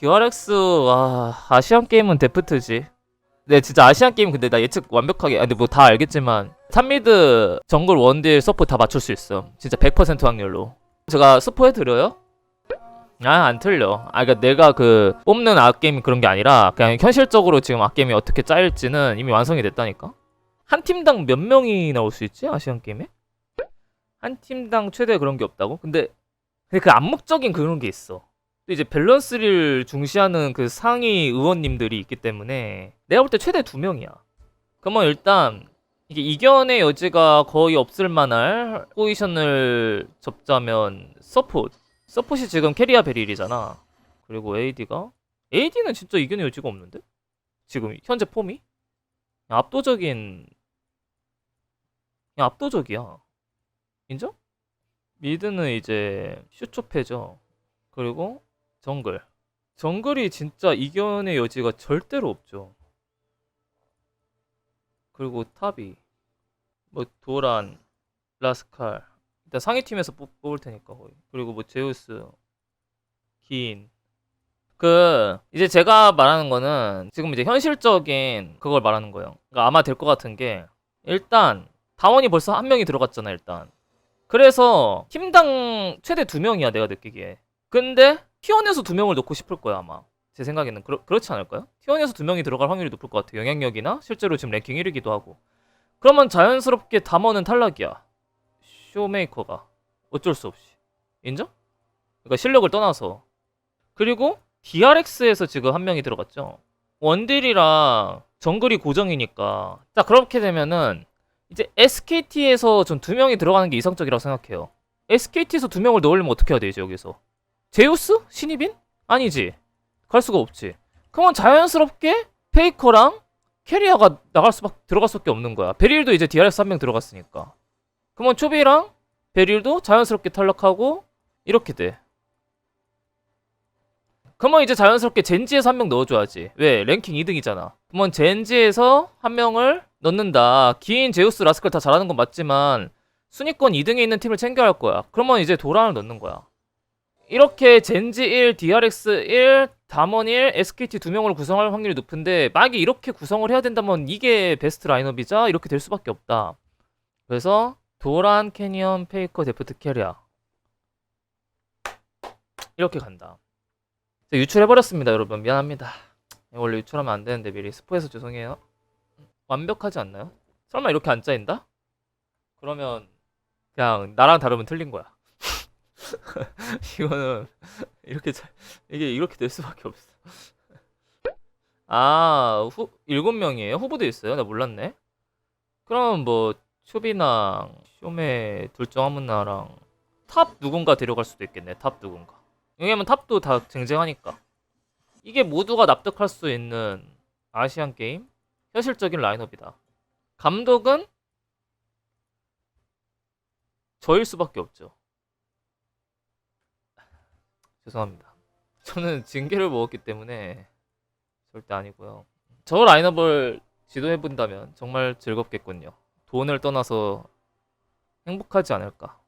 DRX 와 아시안 게임은 데프트지. 네 진짜 아시안 게임 근데 나 예측 완벽하게 아, 근데 뭐 다 알겠지만 3미드 정글 원딜 서포 다 맞출 수 있어. 진짜 100% 확률로. 제가 스포해 드려요? 아 안 틀려. 아 그러니까 내가 그 뽑는 악게임 그런 게 아니라 그냥 현실적으로 지금 악게임이 어떻게 짜일지는 이미 완성이 됐다니까. 한 팀당 몇 명이 나올 수 있지 아시안 게임에? 한 팀당 최대 그런 게 없다고? 근데 근데 그 암묵적인 그런 게 있어. 또 이제 밸런스를 중시하는 그 상위 의원님들이 있기 때문에 내가 볼 때 최대 두 명이야. 그러면 일단 이게 이견의 여지가 거의 없을 만할 포지션을 접자면 서포트. 서폿이 지금 캐리아 베릴이잖아. 그리고 AD가 AD는 진짜 이견의 여지가 없는데? 지금 현재 폼이? 압도적인 압도적이야. 인정? 미드는 이제 슈초페죠. 그리고 정글. 정글이 진짜 이견의 여지가 절대로 없죠. 그리고 탑이 뭐 도란, 라스칼. 일단 상위 팀에서 뽑, 뽑을 테니까 거의. 그리고 뭐 제우스, 긴. 그 이제 제가 말하는 거는 지금 이제 현실적인 그걸 말하는 거예요. 그러니까 아마 될 것 같은 게 일단 다원이 벌써 한 명이 들어갔잖아 일단. 그래서 팀당 최대 두 명이야 내가 느끼기에. 근데 T1에서 두 명을 넣고 싶을 거야 아마. 제 생각에는 그렇, 그렇지 않을까요? T1에서 두 명이 들어갈 확률이 높을 것 같아. 영향력이나 실제로 지금 랭킹 1위기도 하고. 그러면 자연스럽게 담원은 탈락이야. 쇼메이커가 어쩔 수 없이 인정? 그러니까 실력을 떠나서 그리고 DRX에서 지금 한 명이 들어갔죠. 원딜이랑 정글이 고정이니까 자 그렇게 되면은 이제 SKT에서 전 두 명이 들어가는 게 이상적이라고 생각해요. SKT에서 두 명을 넣으려면 어떻게 해야 되지 여기서? 제우스? 신입인? 아니지. 갈 수가 없지. 그러면 자연스럽게 페이커랑 캐리어가 나갈 수밖에 들어갈 수밖에 없는 거야. 베릴도 이제 DRX 한명 들어갔으니까. 그러면 초비랑 베릴도 자연스럽게 탈락하고 이렇게 돼. 그러면 이제 자연스럽게 젠지에서 한 명 넣어줘야지. 왜? 랭킹 2등이잖아. 그러면 젠지에서 한 명을 넣는다. 긴 제우스 라스칼 다 잘하는 건 맞지만 순위권 2등에 있는 팀을 챙겨야 할 거야. 그러면 이제 도란을 넣는 거야. 이렇게 젠지 1, DRX 1, 담원 1, SKT 두 명으로 구성할 확률이 높은데 만약에 이렇게 구성을 해야 된다면 이게 베스트 라인업이자 이렇게 될 수밖에 없다. 그래서 도란, 캐니언, 페이커, 데프트, 캐리아 이렇게 간다. 자, 유출해버렸습니다, 여러분. 미안합니다. 원래 유출하면 안 되는데 미리 스포해서 죄송해요. 완벽하지 않나요? 설마 이렇게 안 짜인다? 그러면 그냥 나랑 다르면 틀린 거야. 이거는 이렇게 잘 이게 이렇게 될 수밖에 없어. 아, 후 일곱 명이에요? 후보도 있어요? 나 몰랐네. 그럼 뭐 초비랑 쇼메 둘중 아무나랑 탑 누군가 데려갈 수도 있겠네. 탑 누군가. 왜냐면 탑도 다 쟁쟁하니까. 이게 모두가 납득할 수 있는 아시안 게임 현실적인 라인업이다. 감독은 저일 수밖에 없죠. 죄송합니다. 저는 징계를 먹었기 때문에 절대 아니고요. 저 라인업을 지도해 본다면 정말 즐겁겠군요. 돈을 떠나서 행복하지 않을까.